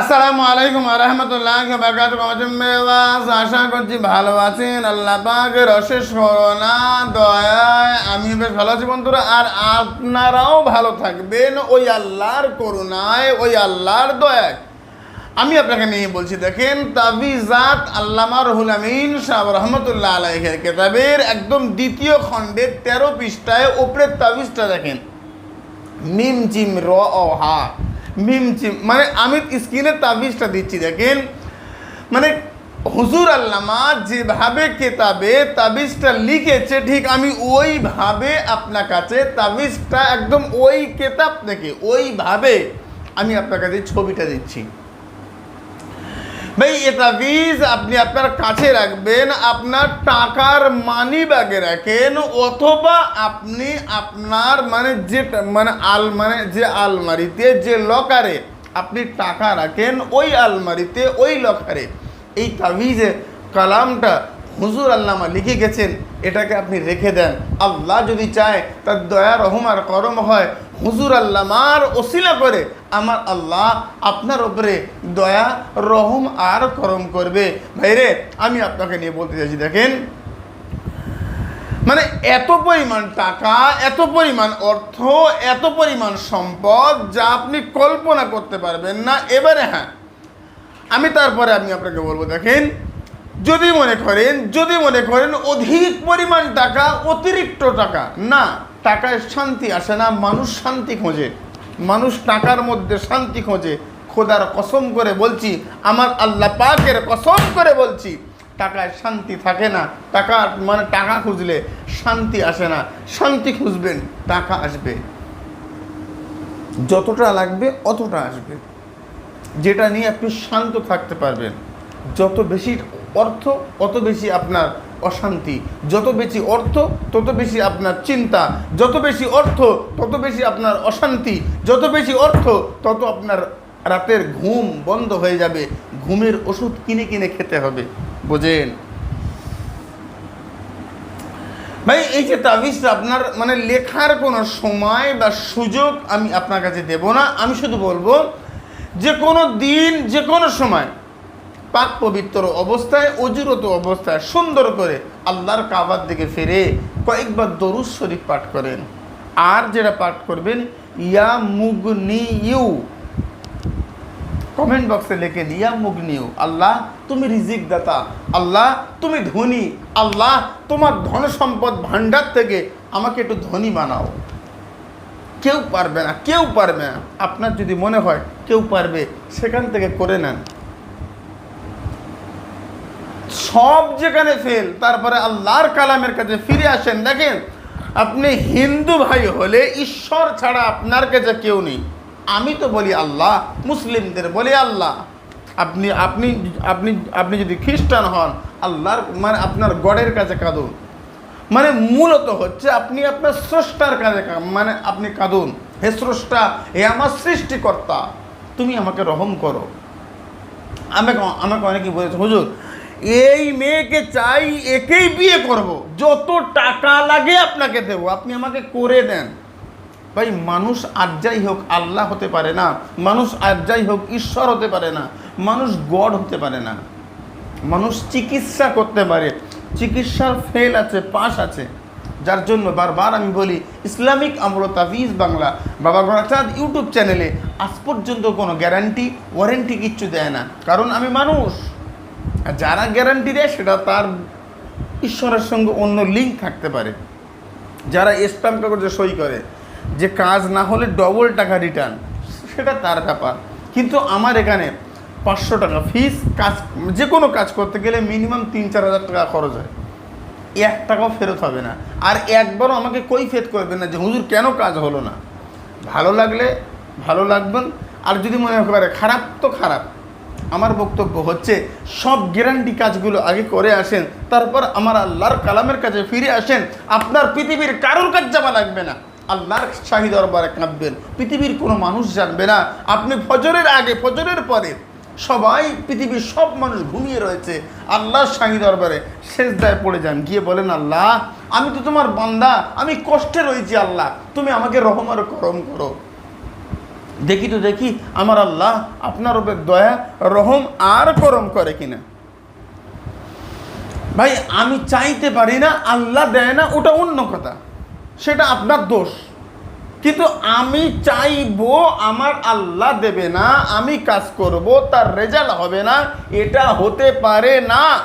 আসসালামু আলাইকুম রহমতুল্লাহ বাকাত আশা করছি ভালো আছেন। আল্লাহ পাকের অশেষ করোনা দয়ায় আমি বেশ ভালো আছি বন্ধুরা। আর আপনারাও ভালো থাকবেন ওই আল্লাহর করুণায়, ওই আল্লাহর দয়ায়। আমি আপনাকে নিয়ে বলছি, দেখেন, তাবিজাত আল্লামা রহুল আমিন সাহ রহমতুল্লাহ আলাইহের কেতাবের একদম দ্বিতীয় খণ্ডের তেরো পৃষ্ঠায় ওপরের তাবিজটা দেখেন। মিম, জিম, র ও হা। মিম চিম মানে আমি স্ক্রিনে তাবিজটা দিচ্ছি, দেখেন। মানে হুজুর আল্লামা যেভাবে কেতাবে তাবিজটা লিখেছে, ঠিক আমি ওইভাবে আপনার কাছে তাবিজটা একদম ওই কেতাব থেকে, ওইভাবে আমি আপনার কাছে ছবিটা দিচ্ছি। ভাই এ তাবিজ আপনি আপনার কাছে রাখবেন, আপনার টাকার মানি ব্যাগে রাখেন, অথবা আপনি আপনার মানে যে মানে আল মানে যে আলমারিতে, যে লকারে আপনি টাকা রাখেন, ওই আলমারিতে, ওই লকারে এই তাবিজে কালামটা হুজুর আল্লামা লিখে গেছেন। এটাকে আপনি রেখে দেন। আল্লাহ যদি চায়, তার দয়া রহমার করম হয়, হুজুর আল্লাহ আল্লামার ওসিলা করে, আমার আল্লাহ আপনার ওপরে দয়া, রহম আর করম করবে। ভাইরে, আমি আপনাকে নিয়ে বলতে চাইছি, দেখেন। মানে এত পরিমাণ টাকা, এত পরিমাণ অর্থ, এত পরিমাণ সম্পদ যা আপনি কল্পনা করতে পারবেন না। এবারে হ্যাঁ আমি তারপরে আমি আপনাকে বলব, দেখেন। যদি মনে করেন, যদি মনে করেন অধিক পরিমাণ টাকা, অতিরিক্ত টাকা, না, টাকায় শান্তি আসে না, মানুষ শান্তি খোঁজে। মানুষ টাকার মধ্যে শান্তি খোঁজে। খোদার কসম করে বলছি, আমার আল্লাহ পাকের কসম করে বলছি, টাকায় শান্তি থাকে না। টাকা মানে টাকা খুঁজলে শান্তি আসে না। শান্তি খুঁজবেন, টাকা আসবে। যতটা লাগবে, অতটা আসবে। যেটা নিয়ে আপনি শান্ত থাকতে পারবেন। যত বেশি অর্থ, অত বেশি আপনার অশান্তি। যত বেশি অর্থ, তত বেশি আপনার চিন্তা। যত বেশি অর্থ, তত বেশি আপনার অশান্তি। যত বেশি অর্থ, তত আপনার রাতের ঘুম বন্ধ হয়ে যাবে। ঘুমের ওষুধ কিনে কিনে খেতে হবে। বোঝেন? ভাই, এই যে তাবিজটা আপনার মানে লেখার কোনো সময় বা সুযোগ আমি আপনার কাছে দেব না। আমি শুধু বলব, যে কোনো দিন, যে কোনো সময় পাক পবিত্র অবস্থায়, অজুরত অবস্থায় সুন্দর করে আল্লাহর কাবার দিকে ফিরে কয়েকবার দরুদ শরীফ পাঠ করেন। আর যেটা পাঠ করবেন, ইয়া মুগনি ইউ কমেন্ট বক্সে লিখে ইয়া মুগনিউ। আল্লাহ, তুমি রিজিক দাতা আল্লাহ, তুমি ধনী। আল্লাহ, তোমার ধন সম্পদ ভাণ্ডার থেকে আমাকে একটু ধনী বানাও। কেউ পারবে না, কেউ পারবে না। আপনার যদি মনে হয় কেউ পারবে, সেখান থেকে করে নেন। সব যেখানে ফেল, তারপরে আল্লাহর কালামের কাছে ফিরে আসেন, দেখেন, আপনি হিন্দু ভাই হলে ঈশ্বর ছাড়া আপনার কাছে কেউ নেই। আমি তো বলি আল্লাহ, মুসলিমদের বলি আল্লাহ। আপনি আপনি আপনি আপনি যদি খ্রিস্টান হন, আল্লাহর মানে আপনার গডের কাছে কাঁদুন। মানে মূলত হচ্ছে আপনি আপনার স্রষ্টার কাছে মানে আপনি কাঁদুন। হে স্রষ্টা, হে আমার সৃষ্টিকর্তা, তুমি আমাকে রহম করো। আমাকে আমাকে অনেকে বলেছে, হুজুর এই মেয়েকে চাই, একেই বিয়ে করব। যত টাকা লাগে আপনাকে দেবো, আপনি আমাকে করে দেন। ভাই, মানুষ আর যাই হোক, আল্লাহ হতে পারে না। মানুষ আর যাই হোক, ঈশ্বর হতে পারে না। মানুষ গড হতে পারে না। মানুষ চিকিৎসা করতে পারে। চিকিৎসার ফেল আছে পাশ আছে। যার জন্য বারবার আমি বলি, ইসলামিক আমল তাবিজ বাংলা, বাবা গণাচাঁদ ইউটিউব চ্যানেলে আজ পর্যন্ত কোনো গ্যারান্টি ওয়ারেন্টি কিচ্ছু দেয় না। কারণ আমি মানুষ। আর যারা গ্যারান্টি দেয়, সেটা তার ঈশ্বরের সঙ্গে অন্য লিঙ্ক থাকতে পারে। যারা স্ট্যাম্প কাগজে সই করে, যে কাজ না হলে ডবল টাকা রিটার্ন সেটা তার ব্যাপার। কিন্তু আমার এখানে পাঁচশো টাকা ফিস কাজ, যে কোনো কাজ করতে গেলে মিনিমাম তিন চার হাজার টাকা খরচ হয়। এক টাকাও ফেরত হবে না। আর একবারও আমাকে কই ফেরত করবে না যে, হুজুর, কেন কাজ হলো না? ভালো লাগলে ভালো লাগবেন, আর যদি মনে করে খারাপ, তো খারাপ। আমার বক্তব্য হচ্ছে, সব গ্যারান্টি কাজগুলো আগে করে আসেন, তারপর আমার আল্লাহর কালামের কাছে ফিরে আসেন, আপনার পৃথিবীর কারোর কাজ যাওয়া লাগবে না। আল্লাহর শাহী দরবারে কাঁদবেন, পৃথিবীর কোনো মানুষ জানবে না। আপনি ফজরের আগে, ফজরের পরে সবাই, পৃথিবীর সব মানুষ ঘুমিয়ে রয়েছে। আল্লাহর শাহী দরবারে শেষ দায় পড়ে যান, গিয়ে বলেন, আল্লাহ, আমি তো তোমার বান্দা, আমি কষ্টে রয়েছি, আল্লাহ। তুমি আমাকে রহম আর করম করো। দেখি তো দেখি, আমার আল্লাহ আপনার উপর দয়া, রহম আর করম করে কিনা। ভাই, আমি চাইতে পারি না, আল্লাহ দেয় না, ওটা অন্য কথা। সেটা আপনার দোষ। কিন্তু আমি চাইব, আমার আল্লাহ দেবে না, আমি কাজ করব, তার রেজাল্ট হবে না, এটা হতে পারে না।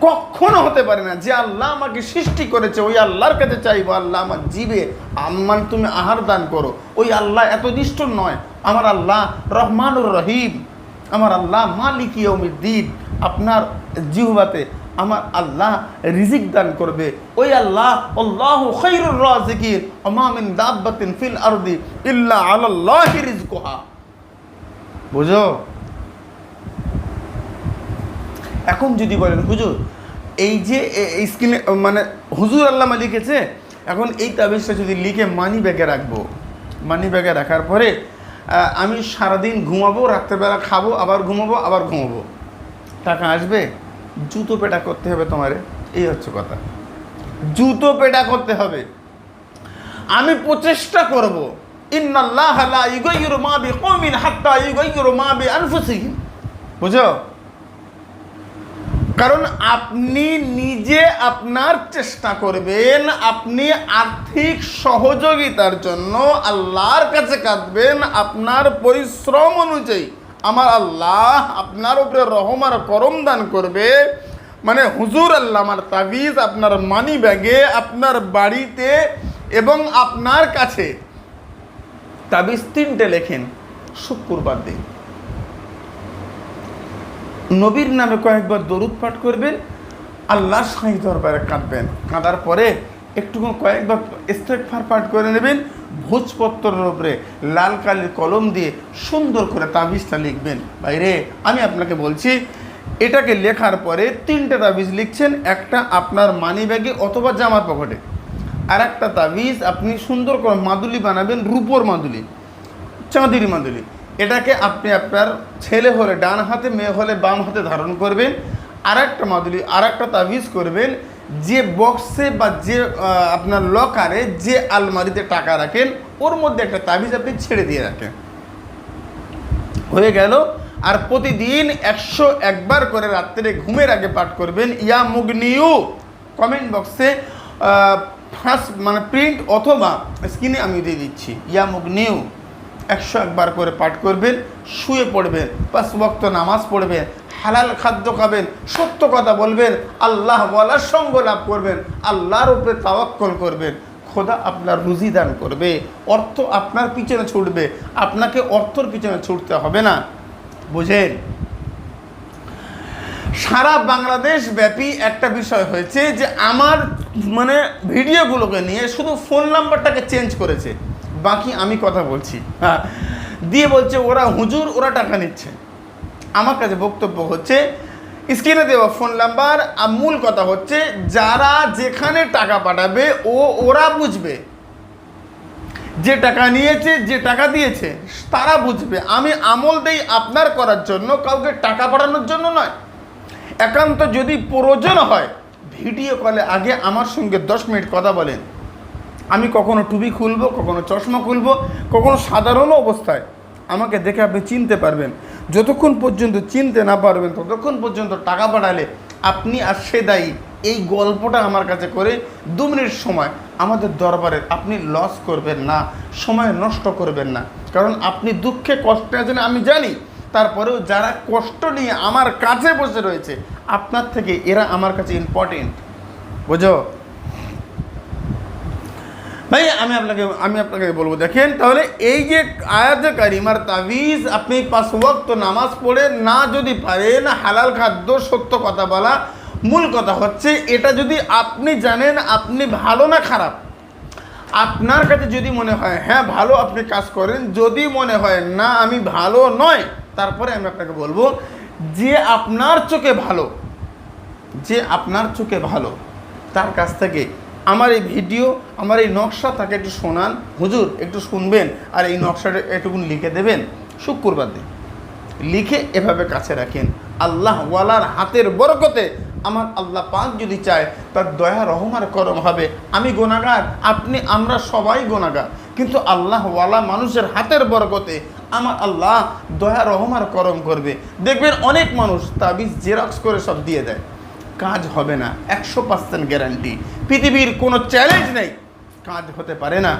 কখনো হতে পারে না যে আল্লাহ আমাকে সৃষ্টি করেছে, ওই আল্লাহর কাছে চাইব, আল্লাহ আমার জীবে আম্মান তুমি আহার দান করো। ওই আল্লাহ এত নিষ্ঠুর নয়। আমার আল্লাহ রহমানুর রহিম। আমার আল্লাহ মালিক ইয়মিদ্দিন আপনার জিহবাতে আমার আল্লাহ রিজিক দান করবে। ওই আল্লাহ আল্লাহ খৈরুর রাজিকিন। অমামিন দাব্বাতিন ফিল আরদি ইল্লা আলাল্লাহি রিজকুহা। বুঝো? এখন যদি বলেন, হুজুর, এই যে স্ক্রিনে মানে হুজুর আল্লামা লিখেছে এখন এই তাবিজটা যদি লিখে মানি ব্যাগে রাখব মানি ব্যাগে রাখার পরে আমি সারাদিন ঘুমাবো, রাত্রেবেলা খাব, আবার ঘুমাবো আবার ঘুমাবো। টাকা আসবে, জুতো পেটা করতে হবে তোমারে। এই হচ্ছে কথা। জুতো পেটা করতে হবে। আমি প্রচেষ্টা করব, ইন্নাল্লাহ লা ইউগাইয়িরু মা বিকওমিন হাত্তা ইউগাইয়িরু মা বিআনফুসিহিম। বুঝো? কারণ আপনি নিজে আপনার চেষ্টা করবেন, আপনি আর্থিক সহযোগিতার জন্য আল্লাহর কাছে কাঁদবেন, আপনার পরিশ্রম অনুযায়ী আমার আল্লাহ আপনার উপরে রহম আর করম দান করবে। মানে হুজুর আল্লাহ আমার তাবিজ, আপনার মানি ব্যাগে আপনার বাড়িতে এবং আপনার কাছে তাবিজ তিনটে লেখেন, শুক্রবার দিন। নবীর নামে কয়েকবার দরুদ পাঠ করবেন, আল্লাহর সাঁই দরবারে কাঁদবেন। কাঁদার পরে একটু কয়েকবার ইস্তেকফার পাঠ করে নেবেন, ভোজপত্রের উপরে লাল কালির কলম দিয়ে সুন্দর করে তাবিজটা লিখবেন। বাইরে, আমি আপনাকে বলছি, এটাকে লেখার পরে তিনটে তাবিজ লিখছেন, একটা আপনার মানি ব্যাগে অথবা জামার পকেটে। আর একটা তাবিজ আপনি সুন্দর করে মাদুলি বানাবেন, রূপোর মাদুলি, চাঁদির মাদুলি। এটাকে আপনি আপনার ছেলে হলে, ডান হাতে, মেয়ে হলে বাম হাতে ধারণ করবেন। আর একটা মাদুলি আর একটা তাবিজ করবেন। যে বক্সে বা যে আপনার লকারে যে আলমারিতে টাকা রাখেন, ওর মধ্যে একটা তাবিজ আপনি ছেড়ে দিয়ে রাখেন। হয়ে গেল। আর প্রতিদিন একশো একবার করে রাত্রে ঘুমের আগে পাঠ করবেন। ইয়া মুগনিউ। কমেন্ট বক্সে ফার্স্ট মানে প্রিন্ট অথবা স্ক্রিনে আমি দিয়ে দিচ্ছি। ইয়া মুগনিউ। একশো একবার করে পাঠ করবেন, শুয়ে পড়বেন, পাঁচ বক্ত নামাজ পড়বেন, হালাল খাদ্য খাবেন, সত্য কথা বলবেন, আল্লাহ বলার সঙ্গ লাভ করবেন, আল্লাহর উপরে তাওয়াক্কল করবেন। খোদা আপনার রুজি দান করবে, অর্থ আপনার পিছনে ছুটবে, আপনাকে অর্থর পিছনে ছুটতে হবে না। বুঝেন? সারা বাংলাদেশ ব্যাপী একটা বিষয় হয়েছে যে আমার মানে ভিডিওগুলোকে নিয়ে শুধু ফোন নাম্বারটাকে চেঞ্জ করেছে। বাকি আমি কথা বলছি। হ্যাঁ। দিয়ে বলছে, ওরা হুজুর, ওরা টাকা নিচ্ছে। আমার কাছে বক্তব্য হচ্ছে, স্ক্রিনে দেওয়া ফোন নাম্বার, আর মূল কথা হচ্ছে, যারা যেখানে টাকা পাঠাবে, ও, ওরা বুঝবে। যে টাকা নিয়েছে, যে টাকা দিয়েছে, তারা বুঝবে। আমি আমল দেই আপনার করার জন্য, কাউকে টাকা পাঠানোর জন্য নয়। একান্ত যদি প্রয়োজন হয়, ভিডিও কলে আগে আমার সঙ্গে দশ মিনিট কথা বলেন। আমি কখনো টুপি খুলবো, কখনো চশমা খুলবো, কখনো সাধারণ অবস্থায়। আমাকে দেখে আপনি চিনতে পারবেন। যতক্ষণ পর্যন্ত চিনতে না পারবেন, ততক্ষণ পর্যন্ত টাকা পাঠালে আপনি আর সে দায়ী। এই গল্পটা আমার কাছে করে দু মিনিট সময়। আমাদের দরবারে আপনি লস করবেন না, সময় নষ্ট করবেন না। কারণ আপনি দুঃখে কষ্টে আছেন, আমি জানি। তারপরেও যারা কষ্ট নিয়ে আমার কাছে বসে রয়েছে, আপনার থেকে এরা আমার কাছে ইম্পর্টেন্ট বুঝো? ভাই, আমি আপনাকে আমি আপনাকে বলব, দেখেন, তাহলে এই যে আয়াতে কারিমার তাবিজ, আপনি পাঁচ ওয়াক্ত নামাজ পড়ে না যদি পারেন, হালাল খাদ্য সত্য কথা বলা মূল কথা হচ্ছে, এটা যদি আপনি জানেন, আপনি ভালো না খারাপ। আপনার কাছে যদি মনে হয় হ্যাঁ ভালো আপনি কাজ করেন, যদি মনে হয়, না, আমি ভালো নয়, তারপরে আমি আপনাকে বলব, যে আপনার চোখে ভালো, যে আপনার চোখে ভালো, তার কাছ থেকে আমার এই ভিডিও, আমার এই নকশা তাকে একটু শোনান। হুজুর, একটু শুনবেন, আর এই নকশাটা একটুকুন লিখে দেবেন। শুক্রবার দিন। লিখে এভাবে কাছে রাখেন। আল্লাহ ওয়ালার হাতের বরকতে আমার আল্লাহ পাক যদি চায়, তার দয়া রহমার করম হবে। আমি গোনাগার আপনি, আমরা সবাই গোনাগার কিন্তু আল্লাহওয়ালা মানুষের হাতের বরকতে আমার আল্লাহ দয়া রহমার করম করবে। দেখবেন অনেক মানুষ তাবিজ, জেরক্স করে সব দিয়ে দেয়। কাজ হবে না, একশো পার্সেন্ট গ্যারান্টি পৃথিবীর কোনো চ্যালেঞ্জ নেই। কাজ হতে পারে না।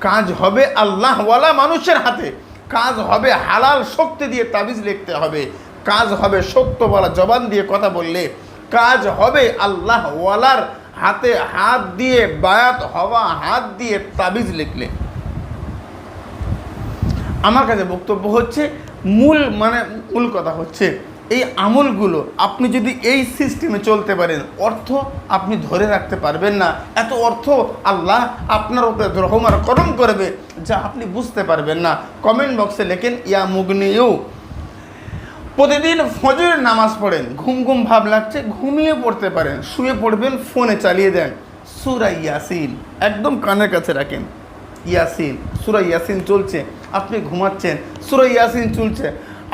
কাজ হবে আল্লাহওয়ালা মানুষের হাতে। কাজ হবে হালাল শক্তি দিয়ে তাবিজ লিখতে হবে। কাজ হবে সত্য জবান দিয়ে কথা বললে। কাজ হবে আল্লাহওয়ালার হাতে হাত দিয়ে বায়াত হওয়া, হাত দিয়ে তাবিজ লিখলে। আমার কাছে বক্তব্য হচ্ছে, মূল মানে মূল কথা হচ্ছে এই আমলগুলো আপনি যদি এই সিস্টেমে চলতে পারেন, অর্থ আপনি ধরে রাখতে পারবেন না। এত অর্থ আল্লাহ আপনার উপরে রহমার করম করবে যা আপনি বুঝতে পারবেন না। কমেন্ট বক্সে লেখেন, ইয়া মুগনিউ। প্রতিদিন ফজরের নামাজ পড়েন, ঘুম ঘুম ভাব লাগছে, ঘুমিয়ে পড়তে পারেন, শুয়ে পড়বেন, ফোনে চালিয়ে দেন। সুরা ইয়াসিন, একদম কানের কাছে রাখেন। ইয়াসিন, সুরা ইয়াসিন চলছে, আপনি ঘুমাচ্ছেন, সুরা ইয়াসিন চলছে।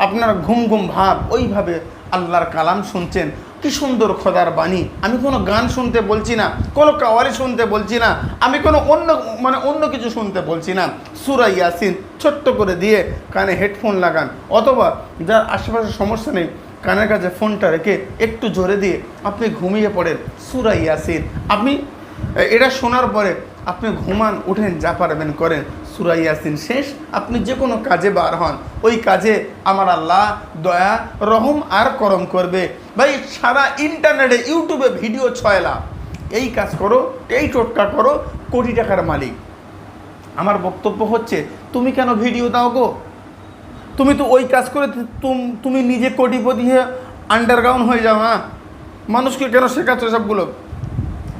আপনার ঘুম ঘুম ভাব, ওইভাবে আল্লাহর কালাম শুনছেন। কি সুন্দর খোদার বাণী। আমি কোনো গান শুনতে বলছি না, কোনো কাওয়ারি শুনতে বলছি না, আমি কোনো অন্য মানে অন্য কিছু শুনতে বলছি না। সুরা ইয়াসিন ছোট্ট করে দিয়ে কানে হেডফোন লাগান, অথবা যার আশেপাশে সমস্যা নেই, কানের কাছে ফোনটা রেখে একটু জোরে দিয়ে আপনি ঘুমিয়ে পড়েন। সুরা ইয়াসিন। আপনি এটা শোনার পরে আপনি ঘুমান, উঠেন, যা পারবেন করেন। সুরা ইয়াসিন শেষ, আপনি যে কোনো কাজে বার হন। ওই কাজে আমার আল্লাহ দয়া, রহম আর করম করবে। ভাই, সারা ইন্টারনেটে, ইউটিউবে ভিডিও ছয়লা এই কাজ করো, এই টোটকা করো, কোটি টাকার মালিক। আমার বক্তব্য হচ্ছে, তুমি কেন ভিডিও দাও গো? তুমি তো ওই কাজ করে তুম- নিজে কোটিপতি হয়ে আন্ডারগ্রাউন্ড হয়ে যাও না মানুষকে কেন শেখাচ্ছ সবগুলো?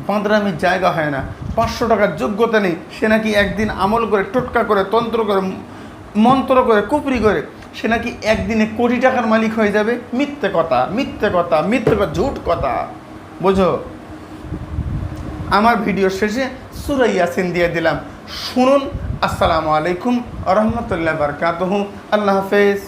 বাঁদরামির জায়গা হয় না। পাঁচশো টাকার যোগ্যতা নেই। সে নাকি একদিন আমল করে, টোটকা করে, তন্ত্র করে, মন্ত্র করে, কুপরি করে, সে নাকি একদিনে কোটি টাকার মালিক হয়ে যাবে। মিথ্যে কথা মিথ্যে কথা মিথ্যে কথা, ঝুট কথা। বোঝো? আমার ভিডিও শেষে সুরা ইয়াসিন দিয়ে দিলাম। শুনুন, আসসালামু আলাইকুম রহমতুল্লাহ বারকাতহ। আল্লাহ হাফেজ।